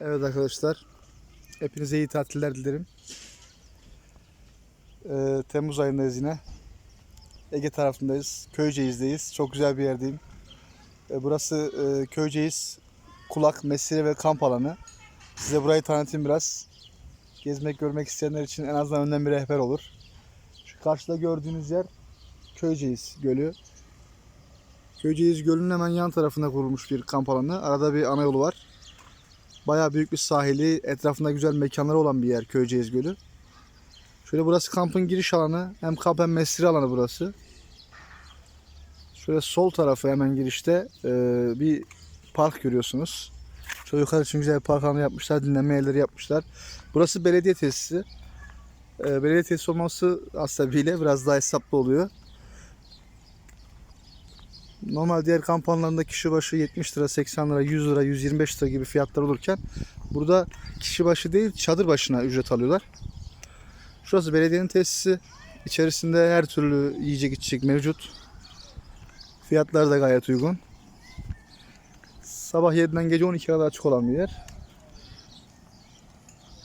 Evet arkadaşlar. Hepinize iyi tatiller dilerim. Ee, Temmuz ayındayız yine. Ege tarafındayız. Köyceğiz'deyiz. Çok güzel bir yerdeyim. Ee, burası e, Köyceğiz kulak, mesire ve kamp alanı. Size burayı tanıtayım biraz. Gezmek, görmek isteyenler için en azından önden bir rehber olur. Şu karşıda gördüğünüz yer Köyceğiz Gölü. Köyceğiz Gölü'nün hemen yan tarafında kurulmuş bir kamp alanı. Arada bir ana yolu var. Bayağı büyük bir sahili, etrafında güzel mekanları olan bir yer Köyceğiz Gölü. Şöyle burası kampın giriş alanı. Hem kamp hem mesire alanı burası. Şöyle sol tarafı hemen girişte e, bir park görüyorsunuz. Çocuklar için güzel bir park alanı yapmışlar. Dinlenme yerleri yapmışlar. Burası belediye tesisi. E, belediye tesisi olması aslında bile biraz daha hesaplı oluyor. Normal diğer kamp kişi başı 70 lira, 80 lira, 100 lira, 125 lira gibi fiyatlar olurken burada kişi başı değil çadır başına ücret alıyorlar. Şurası belediyenin tesisi. İçerisinde her türlü yiyecek içecek mevcut. Fiyatlar da gayet uygun. Sabah 7'den gece 12'ye kadar açık olan bir yer.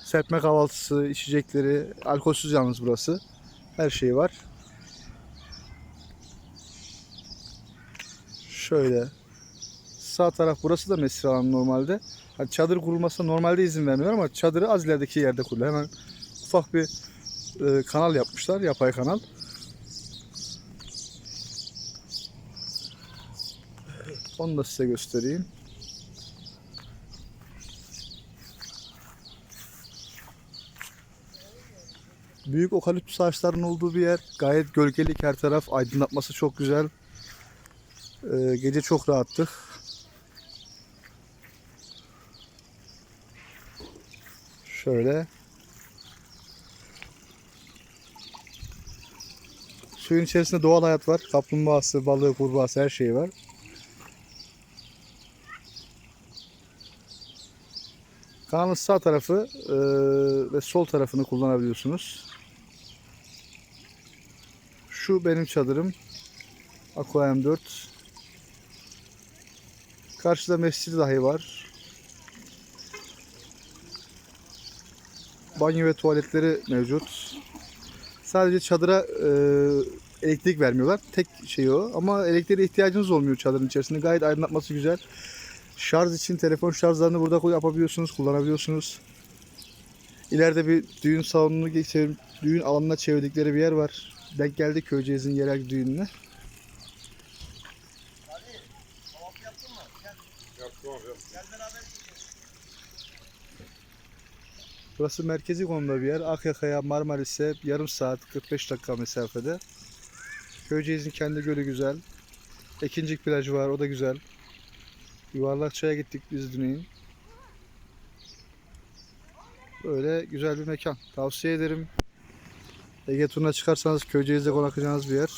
Serpme kahvaltısı, içecekleri, alkolsüz yalnız burası. Her şey var. Şöyle. Sağ taraf burası da mesire alanı normalde. Hani çadır kurulmasına normalde izin vermiyor ama çadırı az ilerideki yerde kuruluyor. Hemen ufak bir e, kanal yapmışlar. Yapay kanal. Onu da size göstereyim. Büyük okaliptüs ağaçlarının olduğu bir yer. Gayet gölgelik her taraf. Aydınlatması çok güzel. Ee, gece çok rahattık. Şöyle. Suyun içerisinde doğal hayat var. Kaplumbağası, balığı, kurbağası her şey var. Kanalın sağ tarafı e, ve sol tarafını kullanabiliyorsunuz. Şu benim çadırım. Aqua M4. Karşıda mescidi dahi var. Banyo ve tuvaletleri mevcut. Sadece çadıra e, elektrik vermiyorlar. Tek şey o. Ama elektriğe ihtiyacınız olmuyor çadırın içerisinde. Gayet aydınlatması güzel. Şarj için telefon şarjlarını burada yapabiliyorsunuz, kullanabiliyorsunuz. İleride bir düğün salonunu düğün alanına çevirdikleri bir yer var. Denk geldi Köyceğiz'in yerel düğününe. Burası merkezi konumda bir yer. Akyaka'ya, Marmaris'e yarım saat 45 dakika mesafede. Köyceğiz'in kendi gölü güzel. Ekincik plajı var, o da güzel. Yuvarlak çaya gittik biz dün. Böyle güzel bir mekan. Tavsiye ederim. Ege turuna çıkarsanız Köyceğiz'de konaklayacağınız bir yer.